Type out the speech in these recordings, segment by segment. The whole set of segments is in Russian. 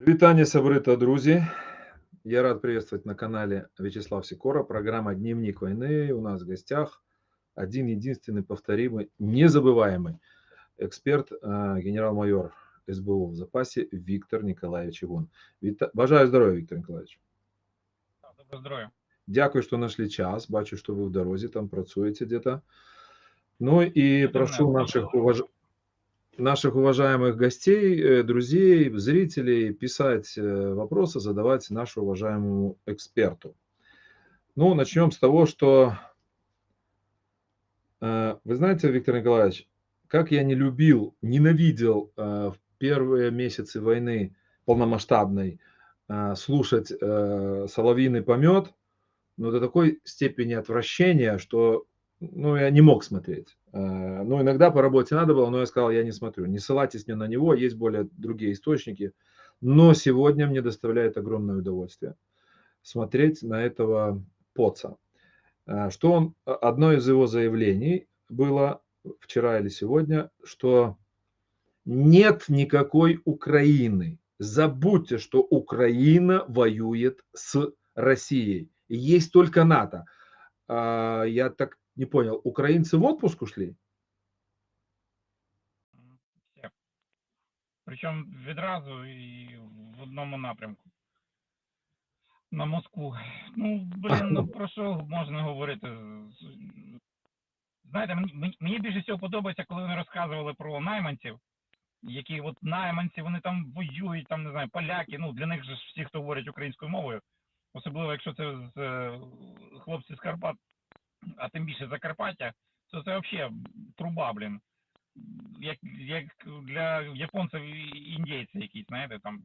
Вітання, сябры та друзі. Я рад приветствовать на канале Вячеслав Сикора. Программа «Дневник войны». У нас в гостях один единственный повторимый, незабываемый эксперт, э, генерал-майор СБУ в запасе Виктор Николаевич Ивон. Віта... Бажаю здоров'я, Віктор Николаевич. Доброго здоров'я. Дякую, що знайшли час. Бачу, що ви в дорозі, там працюєте где-то. Ну и прошу наших, уваж... наших уважаемых гостей, э, друзей, зрителей писать э, вопросы, задавать нашему уважаемому эксперту. Ну, начнем с того, что э, вы знаете, Виктор Николаевич, как я не любил, ненавидел в первые месяцы войны полномасштабной слушать соловьиный помет, но до такой степени отвращения, что ну, я не мог смотреть. Ну, иногда по работе надо было, но я сказал, я не смотрю. Не ссылайтесь мне на него, есть более другие источники. Но сегодня мне доставляет огромное удовольствие смотреть на этого поца. Что он, одно из его заявлений было вчера или сегодня, что нет никакой Украины. Забудьте, что Украина воюет с Россией. Есть только НАТО. Я так не понял, украинцы в отпуск ушли? Все. Причому відразу і в одному напрямку. На Москву. Ну, блін, ну про що можна говорити? Знаєте, мені, мені більше всього подобається, коли вони розказували про найманців, які от найманці, вони там воюють, там, не знаю, поляки, ну для них же всі, хто говорять українською мовою, особливо якщо це з е, хлопці з Карпат, а тим більше Закарпаття, то це взагалі труба, блін. Як як для японців і індійці якісь, знаєте, там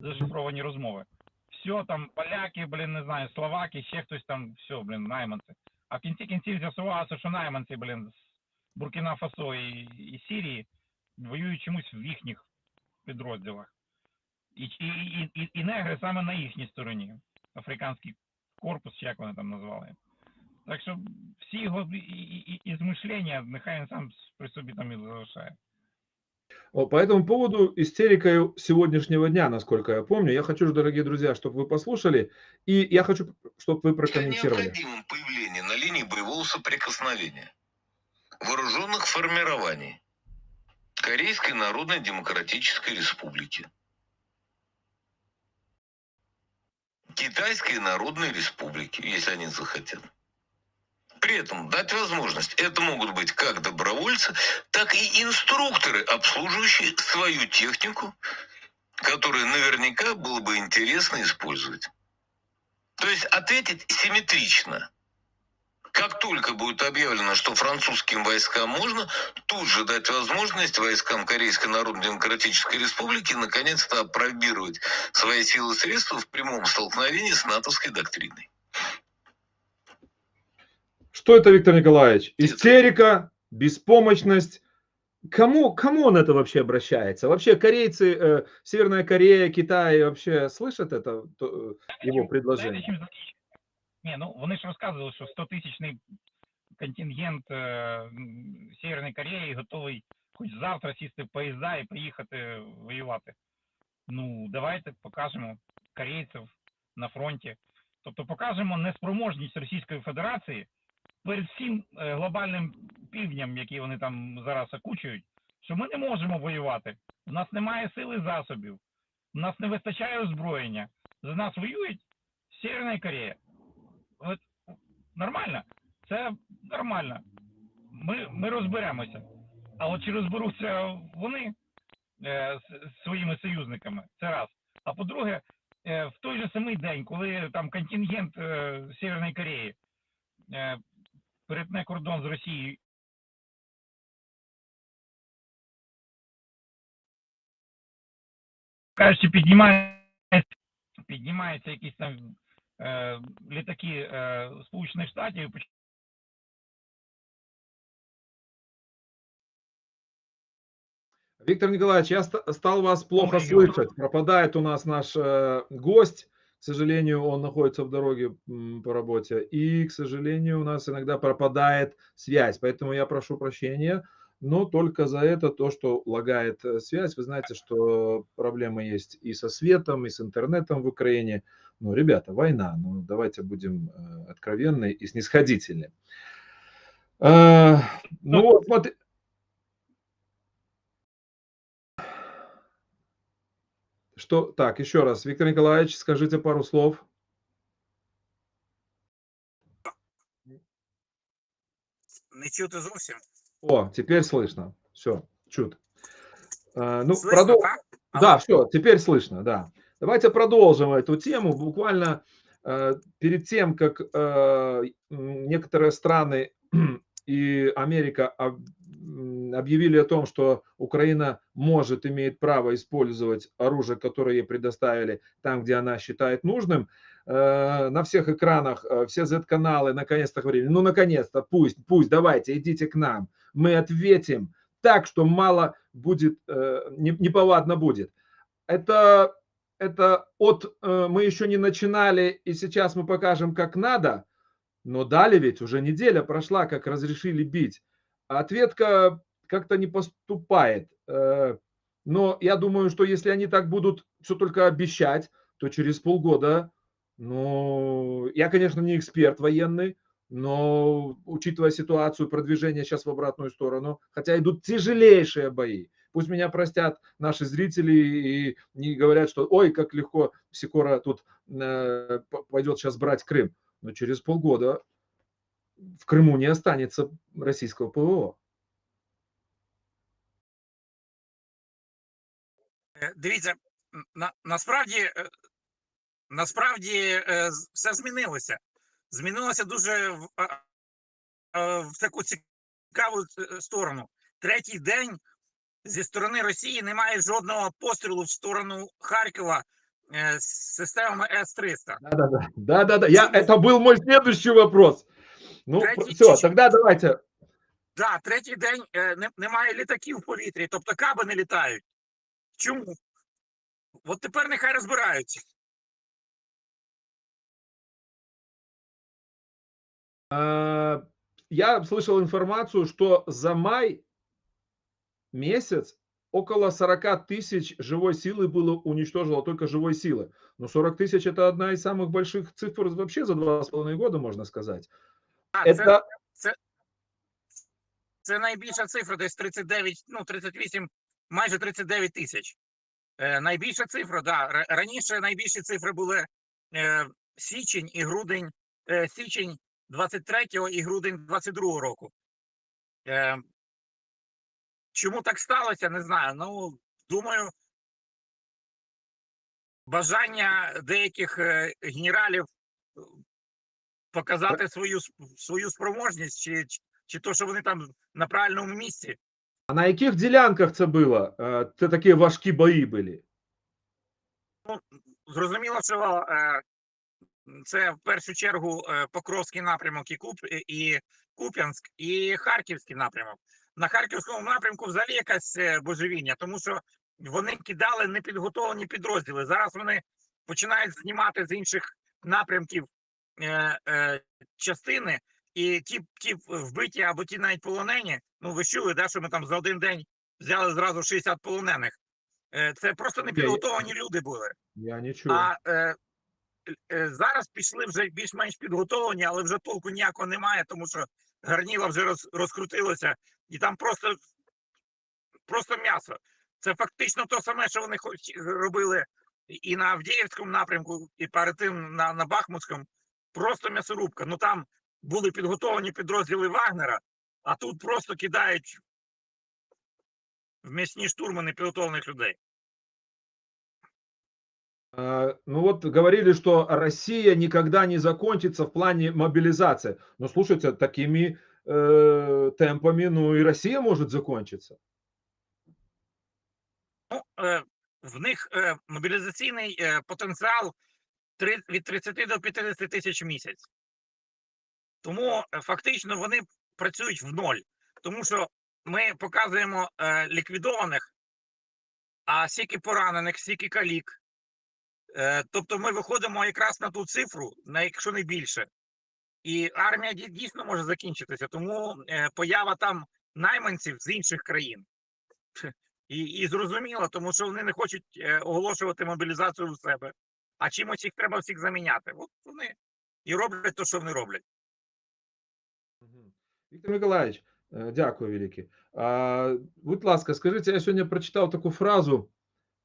зашифровані розмови. Все, там поляки, блін, не знаю, словаки, ще хтось там, все, блін, найманці. А в кінці кінців з'ясувалося, що найманці, блін, з Буркіна Фасо і, і Сирії воюють чомусь в їхніх підрозділах. І, і, і, і, і негри саме на їхній стороні. Африканський корпус, як вони там назвали. Так що всі його і, і, і змишлення, нехай він сам при собі там і залишає. По этому поводу истерика сегодняшнего дня, насколько я помню, я хочу, дорогие друзья, чтобы вы послушали, и я хочу, чтобы вы прокомментировали. Необходимым появление на линии боевого соприкосновения вооруженных формирований Корейской Народной Демократической Республики, Китайской Народной Республики, если они захотят. при этом дать возможность, это могут быть как добровольцы, так и инструкторы, обслуживающие свою технику, которую наверняка было бы интересно использовать. То есть ответить симметрично. Как только будет объявлено, что французским войскам можно, тут же дать возможность войскам Корейской Народно-Демократической Республики наконец-то опробировать свои силы и средства в прямом столкновении с натовской доктриной. Что это, Виктор Николаевич? Истерика, беспомощность. Кому, кому он это вообще обращается? Вообще корейцы, э, Северная Корея, Китай вообще слышат это, то, его предложение? Ні, ну вони ж розказували, що 100 тисячний контингент е, Северної Кореї готовий хоч завтра сісти в поїзда і поїхати воювати. Ну, давайте покажемо корейців на фронті. Тобто покажемо неспроможність Російської Федерації Перед всім е, глобальним півднем, який вони там зараз окучують, що ми не можемо воювати. У нас немає сили засобів, у нас не вистачає озброєння. За нас воюють Северна Корея. От нормально, це нормально. Ми ми розберемося. А от чи розберуться вони е, з своїми союзниками, це раз. А по-друге, е, в той же самий день, коли там контингент е, Северної Кореї е, перетне кордон з Росією. Кажучи, піднімається, піднімаються якісь там е, літаки е, Сполучених Штатів. Виктор Николаевич, я стал вас плохо слышать. Пропадает у нас наш э, гость. К сожалению, он находится в дороге по работе. И, к сожалению, у нас иногда пропадает связь. Поэтому я прошу прощения. но только за это то, что лагает э, связь. Вы знаете, что проблемы есть и со светом, и с интернетом в Украине. Ну, ребята, война, ну давайте будем э, откровенны и снисходительны. Э, Ну, вот смотри, что, так, еще раз, Виктор Николаевич, скажите пару слов. Не чути зовсім. О, теперь слышно. Все, чут. Э, Ну, Слышно, продол- так? Да, все, теперь слышно, да. Давайте продолжим эту тему. Буквально э, перед тем, как э, некоторые страны и Америка объявили о том, что Украина может, имеет право использовать оружие, которое ей предоставили там, где она считает нужным, э, на всех экранах э, все Z-каналы наконец-то говорили, ну, наконец-то, пусть, пусть, давайте, идите к нам, мы ответим так, что мало будет, э, не- неповадно будет это, это от мы еще не начинали, и сейчас мы покажем, как надо, но дали ведь уже неделя прошла, как разрешили бить. Ответка как-то не поступает. Э, Но я думаю, что если они так будут все только обещать, то через полгода, ну, я, конечно, не эксперт военный, но учитывая ситуацию продвижения сейчас в обратную сторону, хотя идут тяжелейшие бои, Пусть меня простят наши зрители и не говорят, что ой, как легко Сикора тут э, пойдет сейчас брать Крым. Но через полгода в Крыму не останется российского ПВО. Дивіться, на, насправді, е, насправді е, все змінилося. Змінилося дуже в, в таку цікаву е, сторону. Третій день зі сторони Росії немає жодного пострілу в сторону Харкова е, з системами С-300. Да-да-да. Да-да-да. Я, это был мой следующий вопрос. Ну, Третий все, чуть-чуть. тогда давайте. Да, третій день е, не, немає літаків в повітрі, тобто каби не літають. Чому? От тепер нехай розбираються. Э, Я слышал информацию, что за май месяц около 40 тысяч живой силы было уничтожено только живой силы. Но 40 тысяч это одна из самых больших цифр вообще за два с половиной года, можно сказать. А, це, Это це найбільша цифра, десь 39, ну 38, майже 39 тисяч. Е, найбільша цифра, да. Раніше найбільші цифри були е, січень і грудень, е, січень 23-го і грудень 22-го року. Е, чому так сталося, не знаю. Ну, думаю, бажання деяких генералів показати свою, свою спроможність, чи- чи то, що вони там на правильному місці. А на яких ділянках це було? Е, Це такі важкі бої були. Зрозуміло, що е, це в першу чергу е, Покровський напрямок і, Куп, і Куп'янськ, і Харківський напрямок. На Харківському напрямку взагалі якась божевіння, тому що вони кидали непідготовлені підрозділи. Зараз вони починають знімати з інших напрямків частини, і ті, ті вбиті або ті навіть полонені. Ну ви чули, да, що ми там за один день взяли зразу 60 полонених. Е, це просто непідготовлені люди були. Я не чую. А е, е, зараз пішли вже більш-менш підготовлені, але вже толку ніякого немає, тому що гарніла вже роз, розкрутилося, і там просто, просто м'ясо. Це фактично те саме, що вони хоч- робили і на Авдіївському напрямку, і перед тим на, на Бахмутському. Просто м'ясорубка. Ну там були підготовлені підрозділи Вагнера, а тут просто кидають в м'ясні штурми непідготовлених людей. А, Ну вот говорили, что Россия никогда не закончится в плане мобилизации. Но слушайте, такими э, темпами, ну и Россия может закончиться. Ну, е, в них е, мобілізаційний е, потенціал три- від 30 до 50 тисяч в місяць. Тому е, фактично вони працюють в ноль. Тому що ми показуємо е, ліквідованих, а скільки поранених, скільки калік. Е, тобто ми виходимо якраз на ту цифру, на якщо не більше. І армія дійсно може закінчитися. Тому е, поява там найманців з інших країн. І, і зрозуміло, тому що вони не хочуть е, оголошувати мобілізацію у себе. А чимось їх треба всіх заміняти. От вони і роблять те, що вони роблять. Мгм. Віктор Миколаївич, е, дякую велике. А, будь ласка, скажіть, я сьогодні прочитав таку фразу: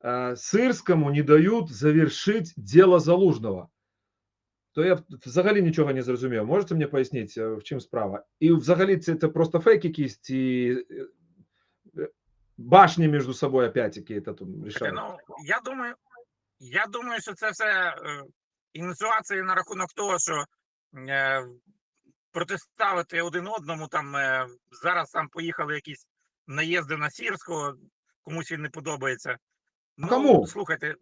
е, Сирському не дають завершити діло Залужного. То я взагалі нічого не зрозумів. Можете мені пояснити, е, в чим справа? І взагалі це, це просто фейк якийсь, і е, е, башні між собою опять якісь там Таке, рішають? Ну, я думаю, я думаю, що це все е, ініціації на рахунок того, що е, протиставити один одному. Там е, зараз там поїхали якісь наїзди на Сірського, комусь він не подобається. Ну, кому? слухайте,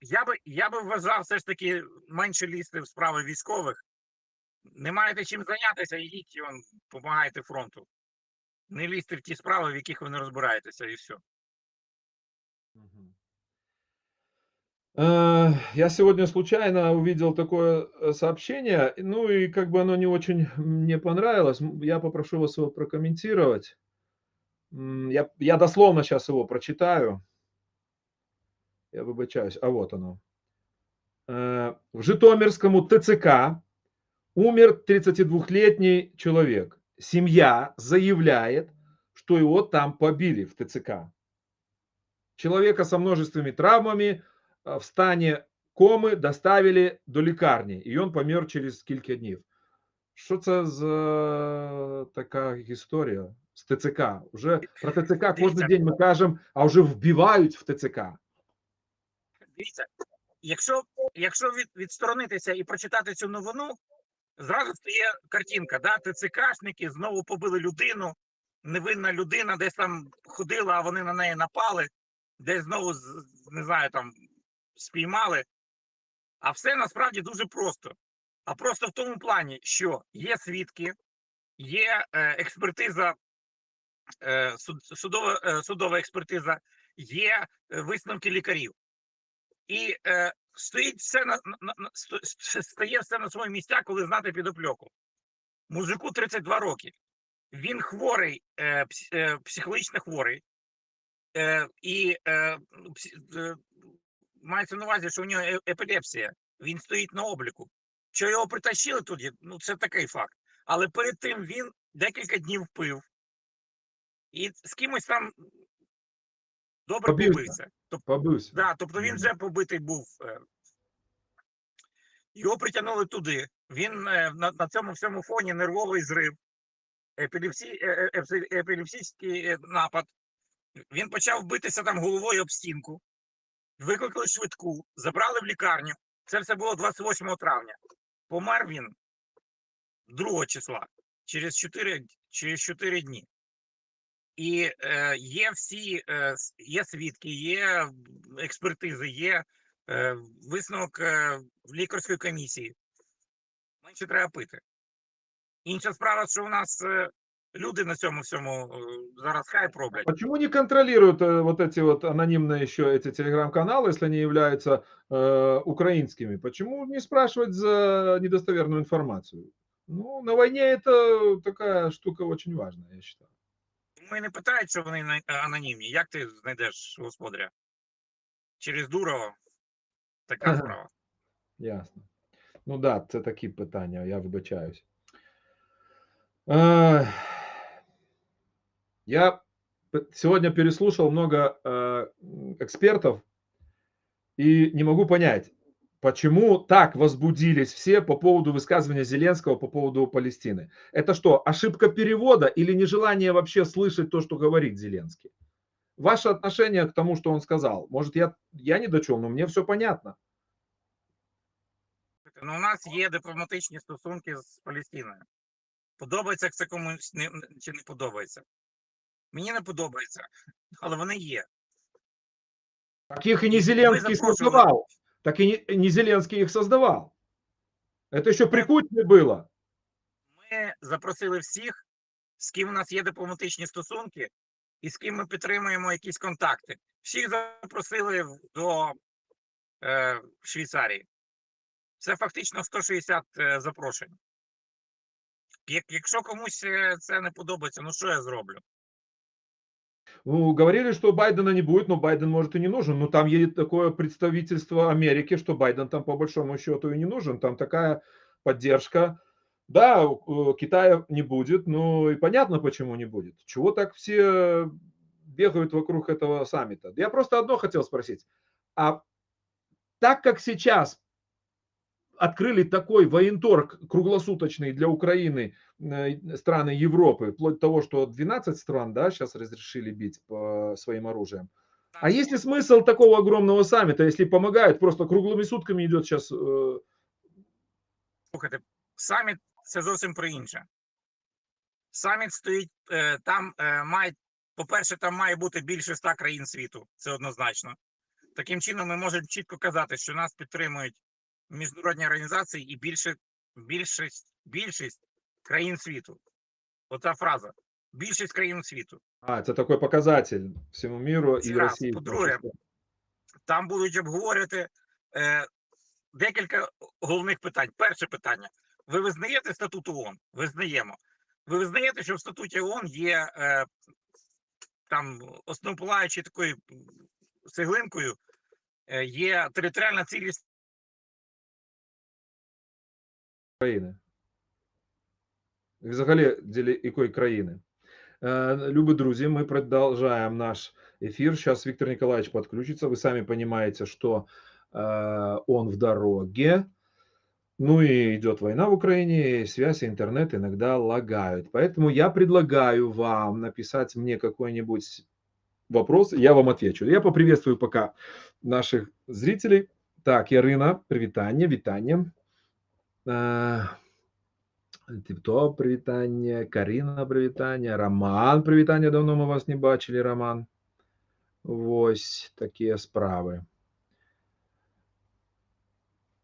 я би я би вважав все ж таки менше лізти в справи військових. Не маєте чим зайнятися, ідіть і он, допомагайте фронту. Не лізьте в ті справи, в яких ви не розбираєтеся, і все. Я сегодня случайно увидел такое э, сообщение, ну и как бы оно не очень мне понравилось. Я попрошу вас его прокомментировать. Я, я дословно сейчас его прочитаю. Я выбачаюсь. А вот оно. Э, В Житомирскому ТЦК умер 32-летний человек. Семья заявляет, что его там побили в ТЦК. Человека со множественными травмами в стані коми доставили до лікарні, і він помер через кілька днів. Що це за така історія з ТЦК? Уже про ТЦК кожен день ми кажемо, а вже вбивають в ТЦК. Дивіться, якщо, якщо від, відсторонитися і прочитати цю новину, зразу стає картинка, да? ТЦКшники знову побили людину, невинна людина десь там ходила, а вони на неї напали, десь знову не знаю, там спіймали. А все насправді дуже просто. А просто в тому плані, що є свідки, є е, експертиза, е, суд, судова, е, судова експертиза, є висновки лікарів. І е, стоїть все на, на, на стає все на свої місця, коли знати підопльоку. Мужику 32 роки. Він хворий, е, пс- психологічно хворий. Е, і е, мається на увазі, що у нього е- епілепсія. Він стоїть на обліку. Що його притащили туди, ну це такий факт. Але перед тим він декілька днів пив. І з кимось там добре Побився. побився. Тобто Побився. Да, тобто він вже побитий був. е. Його притягнули туди. Він е, на, на цьому всьому фоні нервовий зрив, епілепсі, е, е, епси- епілепсичний е, напад. Він почав битися там головою об стінку. Викликали швидку, забрали в лікарню. Це все було 28 травня. Помер він 2 числа, через 4, через 4 дні. І е, є всі е, є свідки, є експертизи, є е, висновок е, лікарської комісії. Менше треба пити. Інша справа, що у нас е, люди на цьому всьому е, зараз хайп роблять. Почему не контролируют э, вот эти вот анонимные еще эти телеграм-каналы, если они являются э, украинскими? Почему не спрашивать за недостоверную информацию? Ну, на войне это такая штука очень важная, я считаю. Ми не питають, що вони на- анонімні. Як ти знайдеш господаря? Через Дурова. Така Ага. справа. Ясно. Ну да, це такі питання, я вибачаюсь. Э, Я п- сегодня переслушал много э, м, экспертов и не могу понять, почему так возбудились все по поводу высказывания Зеленского по поводу Палестины. Это что, ошибка перевода или нежелание вообще слышать то, что говорит Зеленский? Ваше отношение к тому, что он сказал? Может, я, я не до чем, но мне все понятно. Ну, у нас є дипломатичні стосунки з Палестиною. Подобається це комусь не, не- чи не подобається. Мені не подобається, але вони є. Так их и не И мы Зеленский запрошивали. создавал. Так и не, не Зеленский их создавал. Это еще при Путине было. Ми запросили всіх, з ким у нас є дипломатичні стосунки, і з ким ми підтримуємо якісь контакти. Всіх запросили в- до е, Швейцарії. Це фактично 160 е, запрошень. Як, якщо комусь е, це не подобається, ну що я зроблю? Ну, говорили, что Байдена не будет, но Байден может и не нужен. Но там едет такое представительство Америки, что Байден там по большому счету и не нужен. Там такая поддержка. Да, Китая не будет, ну и понятно, почему не будет. Чего так все бегают вокруг этого саммита? Я просто одно хотел спросить. А так как сейчас открыли такой военторг круглосуточный для Украины э, страны Европы, вплоть до того, что 12 стран да, сейчас разрешили бить по своим оружием. А есть ли смысл такого огромного саммита, если помогают, просто круглыми сутками идет сейчас... Э, Слухайте, саміт це зовсім про інше. Саміт стоїть е, там, е, має, по-перше, там має бути більше ста країн світу. Це однозначно. Таким чином, ми можемо чітко казати, що нас підтримують міжнародні організації і більше, більшість, більшість країн світу. Оця фраза. Більшість країн світу. А, це такий показатель всьому міру і раз. Росії. По-друге, Там будуть обговорювати е, декілька головних питань. Перше питання: ви визнаєте статут ООН? Визнаємо. Ви визнаєте, що в статуті ООН є е, там основополагаючи такою цеглинкою, е, є територіальна цілість країни. Взагалі, ділі якої країни. Э, Любі друзі, мы продолжаем наш эфир. Сейчас Виктор Николаевич подключится. Вы сами понимаете, что э, он в дороге. Ну и идет война в Украине, и связь и интернет иногда лагают. Поэтому я предлагаю вам написать мне какой-нибудь вопрос, я вам отвечу. Я поприветствую пока наших зрителей. Так, Ярина, привитание, витание. Э, Типто, привітання, Каріна, привітання, Роман, привітання. Давно ми вас не бачили, Роман. Ось такі справи.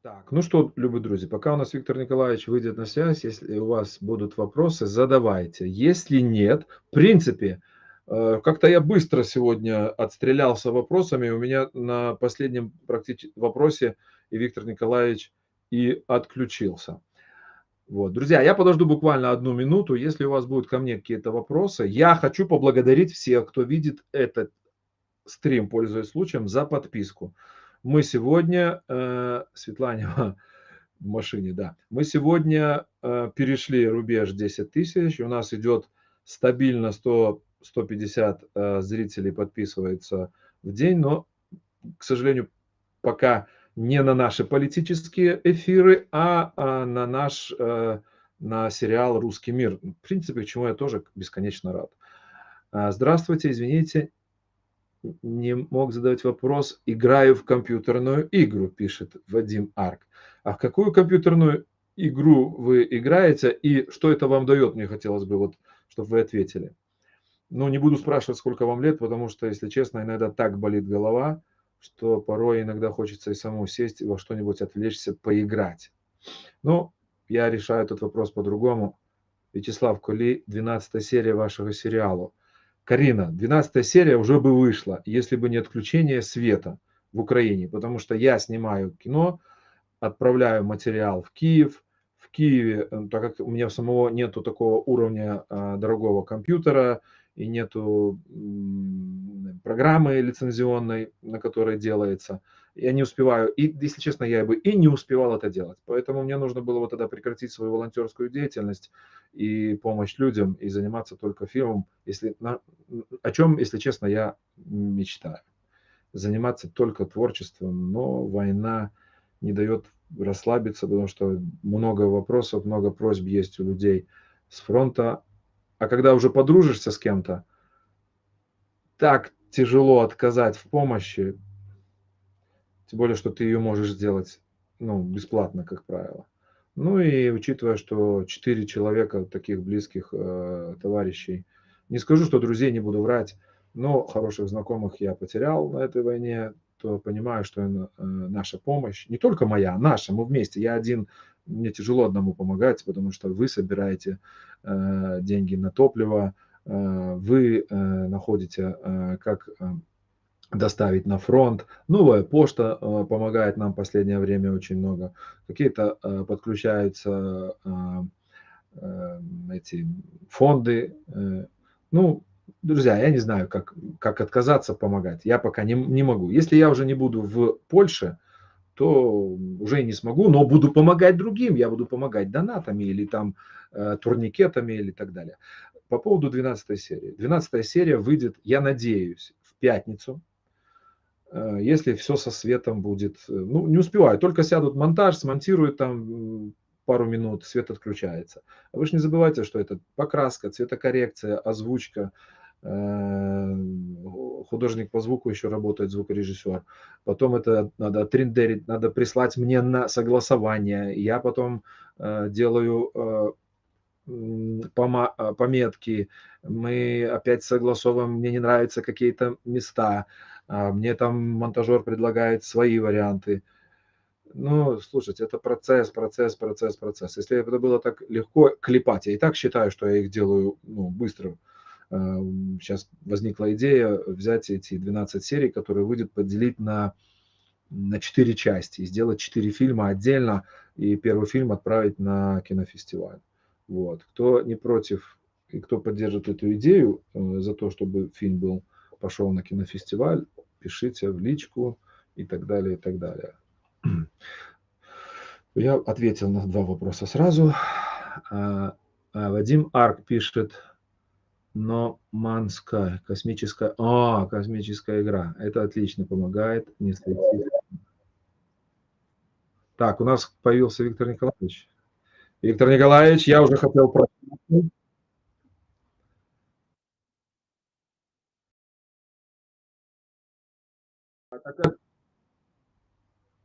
Так, ну что, любые друзья, пока у нас Виктор Николаевич выйдет на связь, если у вас будут вопросы, задавайте. Если нет, в принципе, э, как-то я быстро сегодня отстрелялся вопросами. У меня на последнем практически вопросе и Виктор Николаевич и отключился. Вот, друзья, я подожду буквально одну минуту. Если у вас будут ко мне какие-то вопросы, я хочу поблагодарить всех, кто видит этот стрим, пользуясь случаем, за подписку. Мы сегодня, э, Светлане в машине, да, мы сегодня э, перешли рубеж 10 тысяч. У нас идет стабильно 100, 150 э, зрителей подписывается в день, но, к сожалению, пока не на наши политические эфиры, а, а на наш, э, на сериал «Русский мир». В принципе, чему я тоже бесконечно рад. А, Здравствуйте, извините, не мог задать вопрос. Играю в компьютерную игру, пишет Вадим Арк. А в какую компьютерную игру вы играете и что это вам дает, мне хотелось бы, вот, чтобы вы ответили. Ну, не буду спрашивать, сколько вам лет, потому что, если честно, иногда так болит голова, что порой иногда хочется и самому сесть и во что-нибудь отвлечься, поиграть. Но я решаю этот вопрос по-другому. Вячеслав Кули, 12 серия вашего сериала. Карина, 12 серия уже бы вышла, если бы не отключение света в Украине, потому что я снимаю кино, отправляю материал в Киев, в Киеве, э, так как у меня самого нету такого уровня э, дорогого компьютера, и нету программы лицензионной, на которой делается. Я не успеваю, и, если честно, я бы и не успевал это делать. Поэтому мне нужно было вот тогда прекратить свою волонтерскую деятельность и помощь людям, и заниматься только фильмом, если, о чем, если честно, я мечтаю. Заниматься только творчеством, но война не дает расслабиться, потому что много вопросов, много просьб есть у людей с фронта, а когда уже подружишься с кем-то, так тяжело отказать в помощи, тем более, что ты ее можешь сделать ну, бесплатно, как правило. Ну и учитывая, что четыре человека, таких близких э, товарищей, не скажу, что друзей не буду врать, но хороших знакомых я потерял на этой войне, то понимаю, что э, наша помощь, не только моя, наша, мы вместе, я один мне тяжело одному помогать, потому что вы собираете э, деньги на топливо, вы э, находите, э, как э, доставить на фронт. Новая почта э, помогает нам в последнее время очень много. Какие-то э, подключаются э, э, эти фонды. Э, ну, Друзья, я не знаю, как, как отказаться помогать. Я пока не, не могу. Если я уже не буду в Польше, то уже и не смогу, но буду помогать другим. Я буду помогать донатами или там э, турникетами или так далее. По поводу 12 серии. 12 серия выйдет, я надеюсь, в пятницу. Э, если все со светом будет, э, ну, не успеваю, только сядут монтаж, смонтируют там пару минут, свет отключается. А вы же не забывайте, что это покраска, цветокоррекция, озвучка, э, художник по звуку еще работает, звукорежиссер. Потом это надо отрендерить, надо прислать мне на согласование. Я потом делаю пометки, мы опять согласовываем, мне не нравятся какие-то места, а мне там монтажер предлагает свои варианты. Ну, слушайте, это процесс, процесс, процесс, процесс. Если это было так легко клепать, я и так считаю, что я их делаю ну, быстро. Сейчас возникла идея взять эти 12 серий, которые выйдет поделить на, на 4 части и сделать 4 фильма отдельно, и первый фильм отправить на кинофестиваль. Вот. Кто не против и кто поддержит эту идею э, за то, чтобы фильм был пошел на кинофестиваль, пишите в личку и так далее, и так далее. Я ответил на два вопроса сразу. А, а, Вадим Арк пишет, но Манская, космическая, а, космическая игра. Это отлично помогает не сойти. Так, у нас появился Виктор Николаевич. Виктор Николаевич, я уже хотел просить.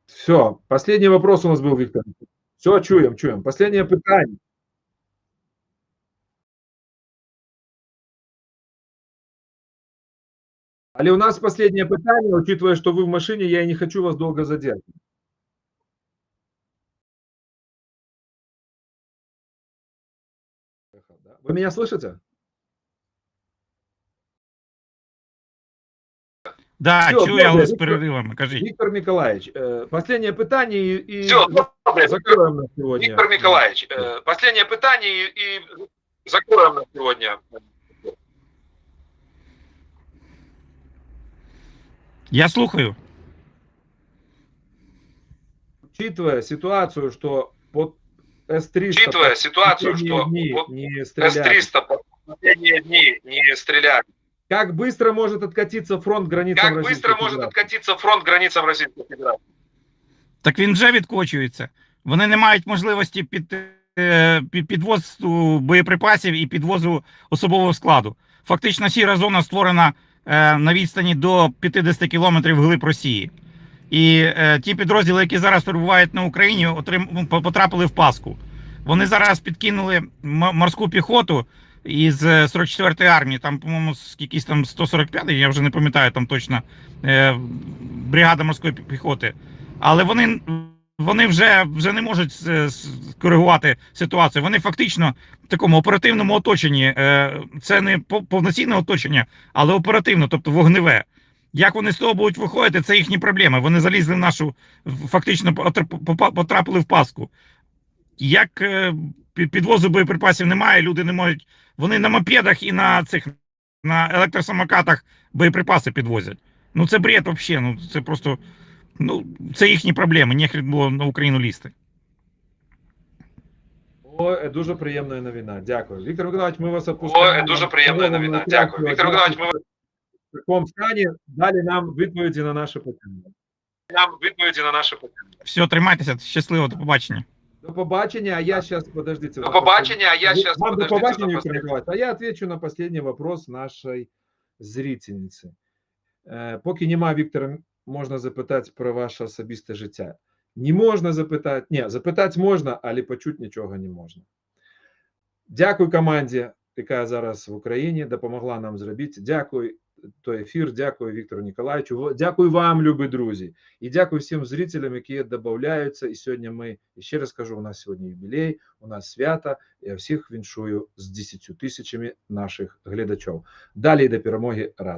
Все, последний вопрос у нас был, Виктор. Все, чуем, чуем. Последнее питание. Але у нас последнее питание, учитывая, что вы в машине, я и не хочу вас долго задерживать. Вы меня слышите? Да, Все, чую, але з переривами. Кажіть. Віктор Миколаївич, последнее питання і, і Все, добре. закроємо на сьогодні. Віктор Миколаївич, последнее питання і, і закроємо на сьогодні. Я слухаю. Учитывая ситуацию, что под с-300 Учитывая ситуацию, что дни вот не стреляли. С-300 последние дни не стреляли. Как быстро может откатиться фронт границам Как Российской быстро может Федерации? откатиться фронт границам Російської Федерації? Так він вже відкочується. Вони не мають можливості під, е, під підвозу боєприпасів і підвозу особового складу. Фактично, сіра зона створена е, на відстані до 50 кілометрів глиб Росії. І е, ті підрозділи, які зараз перебувають на Україні, отрим... потрапили в паску. Вони зараз підкинули морську піхоту із 44-ї армії, там, по-моєму, якісь там 145 я вже не пам'ятаю там точно е, бригада морської піхоти. Але вони вони вже вже не можуть скоригувати ситуацію. Вони фактично в такому оперативному оточенні. Е, це не повноцінне оточення, але оперативно, тобто вогневе. Як вони з того будуть виходити, це їхні проблеми. Вони залізли в нашу, фактично потрапили в паску. Як е, підвозу боєприпасів немає, люди не можуть. Вони на мопедах і на цих на електросамокатах боєприпаси підвозять. Ну це бред взагалі. Ну це просто ну, це їхні проблеми. Нехрен було на Україну лізти. О, дуже приємна новина. Дякую. Віктор Миколаївич, ми вас опускаємо. О, дуже приємна новина. Дякую. Віктор Миколаївич, ми в такому стані далі нам відповіді на наше питання. Нам відповіді на наше питання. Все, тримайтеся, щасливо, до побачення. До побачення, а я сейчас, подождите. До побачення, а я сейчас, Вам до побачення, Виктор Николаевич, а я отвечу на последний вопрос нашей зрительницы. Поки нема, Віктора, можна запитати про ваше особисте життя. Не можна запитати, ні, запитати можна, але почути нічого не можна. Дякую команді, яка зараз в Україні допомогла нам зробити. Дякую той ефір. Дякую Віктору Ніколаєвичу. Дякую вам, любі друзі, і дякую всім зрителям, які додаються. І сьогодні ми і ще раз кажу: у нас сьогодні юбілей, у нас свята. Я всіх віншую з 10 тисячами наших глядачів. Далі до перемоги разом.